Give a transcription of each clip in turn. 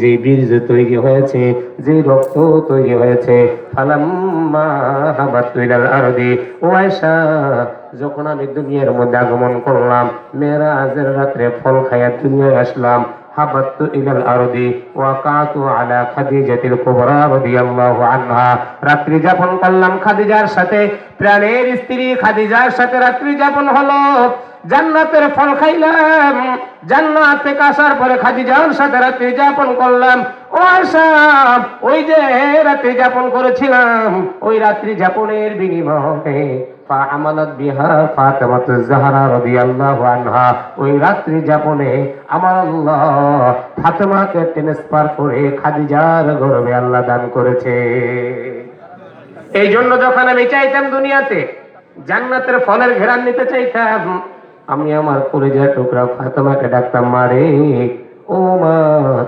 যে বীর্য তৈরি হয়েছে, যে রক্ত তৈরি হয়েছে যখন আমি দুনিয়ার মধ্যে আগমন করলাম, মেরাজের রাত্রে ফল খাইয়া দুনিয়ায় আসলাম রাত্রি যাপন করলাম খাদিজার সাথে, প্রাণের স্ত্রী খাদিজার সাথে রাত্রি যাপন হলো। জান্নাতের ফল খাইলাম। জান্নাত থেকে আসার পরে খাদিজার সাথে রাত্রি যাপন করলাম। ও আশা ওই যে রাত্রি যাপন করেছিলাম, ওই রাত্রি যাপনের বিনিময়ে আমানত বিহা ফাতেমাত জাহরা রাদিয়াল্লাহু আনহা, ওই রাত্রি যাপনে আমার আল্লাহ ফাতেমাকে ট্রান্সফার করে খাদিজার গর্ভে আল্লাহ দান করেছে। এই জন্য যখন আমি চাইতাম দুনিয়াতে, জান্নাতের ফলের ঘেরান নিতে চাইতাম আমি আমার কলেজার টুকরা ফাতেমাকে ডাকতাম মারে ও মা,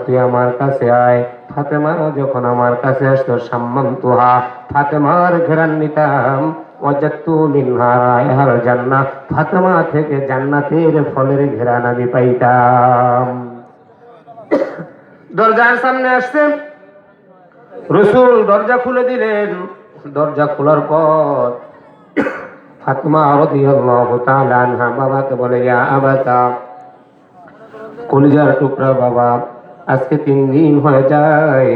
তুই আমার কাছে আয়। ফাতেমা যখন আমার কাছে আসতো সম্মান তুহা ফাতেমার ঘেরান নিতাম, ওয়াজাত্তু মিনহা রায়হাল জান্নাত ফাতেমা থেকে জান্নাতের ফলের ঘেরান আমি পাইতাম। দরজার সামনে আসছে। রসুল দরজা খুলে দিলেন। দরজা খোলার পর ফাতিমা রাদিয়াল্লাহু তাআলা বাবাকে বলে, ইয়া আবাতা, কলিজার টুকরা বাবা, আজকে তিন দিন হয়ে যায়,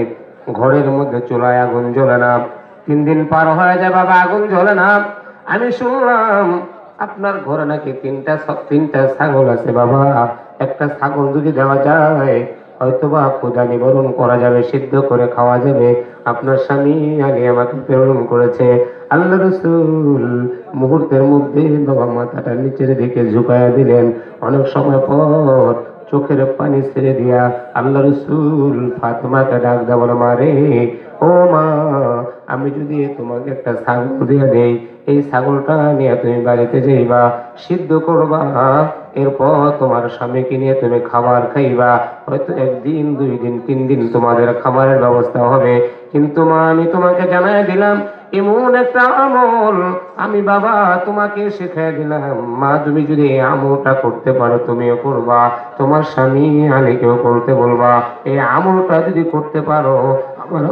ঘরের মধ্যে চুলায় আগুন জ্বলে না। তিন দিন পার হয়ে যায়, বাবা, আগুন জ্বলে না। আমি শুনলাম আপনার ঘরে নাকি তিনটা তিনটা ছাগল আছে বাবা। একটা ছাগল যদি দেওয়া যায়, হয়তোবা ক্ষুদা নিবারণ করা যাবে, সিদ্ধ করে খাওয়া যাবে। আপনার স্বামী আগে আমাকে প্রেরণ করেছে। আল্লাহ রসুল মুহূর্তের মধ্যে বাবা মাথাটা নিচের দিকে ঝুঁকায়া দিলেন। অনেক সময় পর চোখের পানি ছেড়ে দিয়া আল্লাহ রসুল ফাতেমাকে ডাক বলো মারে ও মা, আমি যদি তোমাকে একটা ছাগল দিয়ে দেই, এই ছাগলটা নিয়ে তুমি বাড়িতে যাইবা, সিদ্ধ করবা, এরপর তোমার স্বামীকে নিয়ে তুমি খাবার খাইবা। হয়তো একদিন, দুই দিন, তিন দিন তোমাদের খাবারের ব্যবস্থা হবে। কিন্তু মা, আমি তোমাকে জানাই দিলাম এমন একটা আমল আমি বাবা তোমাকে শিখাই দিলাম। মা, তুমি যদি আমলটা করতে পারো, তুমিও করবা। তোমার স্বামী আলীকেও করতে বলবা। এই আমলটা যদি করতে পারো, আমার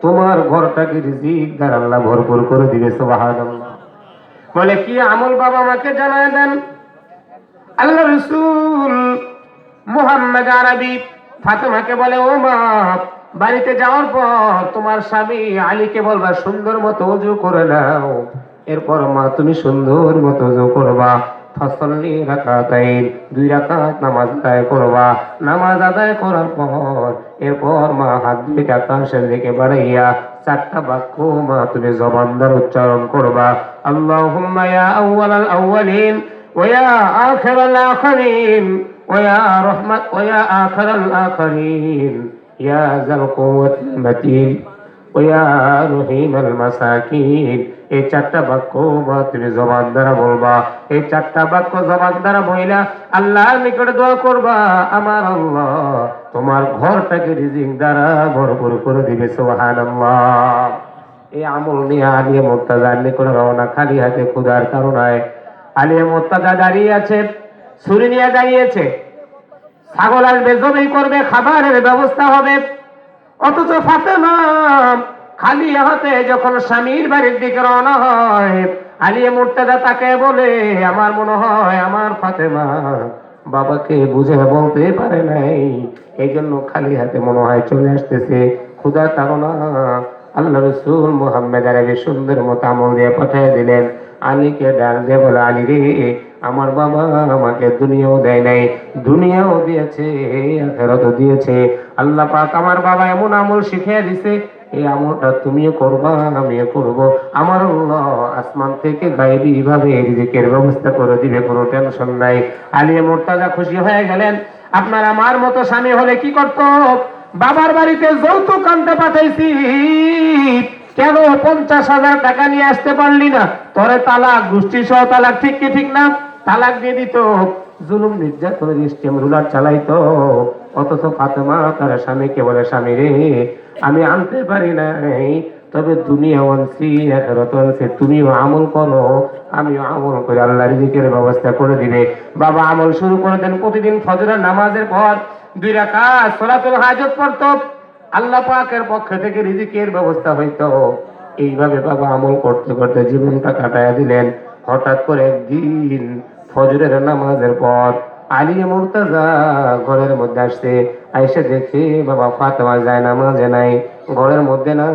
তোমার ঘরটাকে রিজিক দ্বারা আল্লাহ ভরপুর করে দিবে, সুবহানাল্লাহ। বলে, কি আমল বাবা আমাকে জানায় দেন? আল্লাহ রসুল মুহাম্মদ আরবি ফাতেমাকে বলে, ও মা বাড়িতে যাওয়ার পর তোমার স্বামী আলীকে বলবা, সুন্দর মতো অজু করে নাও। এরপর মা, তুমি সুন্দর মতো অজু করবা। ফসলি রাকাতাইন, দুই রাকাত নামাজ আদায় করবা। নামাজ আদায় করার পর এরপর মা, হাত দুইটা আকাশের দিকে বাড়াইয়া চারটা বাক্য মা, তুমি জবানদার উচ্চারণ করবা। আল্লাহুম্মা ইয়া আউয়ালাল আউয়ালিন, ওয়া আখিরাল আখিরিন, ওয়া রহমত ওয়া আখিরাল আখিরিন। يا ذا القوة المتين ويا رحيم المساكين এই চারটা বাক্য বা তুমি জবান দ্বারা বলবা এই চারটা বাক্য জবান দ্বারা বইলা আল্লাহর নিকটে দোয়া করবা আমার আল্লাহ তোমার ঘরটাকে রিজিক দ্বারা ভরপুর করে দিবে সুবহানাল্লাহ এই আমল নিয়ে আলিয়ে মোর্তাজার নিকটে রওনা খালি হাতে ক্ষুধার কারণায় আলিয়ে মোর্তাজা দাঁড়িয়ে আছে ছুরি নিয়ে দাঁড়িয়েছে ছাগল আসবে, জমি করবে, খাবারের ব্যবস্থা হবে। অথচ ফাতেমা খালি হাতে যখন স্বামীর বাড়ির দিকে রওনা হয় আলিয়ে মুর্তাজা তাকে বলে, আমার মনে হয় আমার ফাতেমা বাবাকে বুঝে বলতে পারে নাই। এই জন্য খালি হাতে মনে হয় চলে আসতেছে। ক্ষুদা তারা আল্লাহ রসুল মোহাম্মদ আরবি সুন্দর মতো আমল দিয়ে পাঠিয়ে দিলেন। আলীকে ডাক দিয়ে বলে, আলী রে, আমার বাবা আমাকে দুনিয়াও দেয় নাই। দুনিয়াও দিয়েছে আখেরাতও দিয়েছে। আল্লাহ পাক আমার বাবা এমন আমল শিখিয়ে দিছে, এই আমলটা তুমিও করবা, আমিও করব। আমার আসমান থেকে গাইবি ভাবে রিজিকের ব্যবস্থা করে দিবে, কোনো টেনশন নাই। আলিয়া মোর্তাজা খুশি হয়ে গেলেন, আপনার আমার মতো স্বামী হলে কি করতো? বাবার বাড়িতে যৌতুক আনতে পাঠাইছি। কেন পঞ্চাশ হাজার টাকা নিয়ে আসতে পারলি না? তোরে তালাক গোষ্ঠী সহ তালাক, ঠিক কি ঠিক না? তালাক দিয়ে দিত। জুলুম নির্যাতনের স্টেম রুলার চালাইতো। অথচ ফাতেমা, তার স্বামীকে বলে, স্বামী রে, আমি আনতে পারি নাই। তবে দুনিয়া আনছি এখরত আনছে তুমিও আমল করো। আমিও আমল করে আল্লাহ রিজিকের ব্যবস্থা করে দিবে। বাবা আমল শুরু করে দেন প্রতিদিন ফজরের নামাজের পর। দুই রাকাত, সলাতুল হাজত পড়তো। আল্লাহ পাকের পক্ষ থেকে রিজিকের ব্যবস্থা হইতো। এইভাবে বাবা আমল করতে করতে জীবনটা কাটাইয়া দিলেন। হঠাৎ করে একদিন ফজরের নামাজের পর আলী মুর্তাজা ঘরের মধ্যে আসছে। আইসে দেখে বাবা ফাতেমা যায় নামাজে নাই, ঘরের মধ্যে নাই।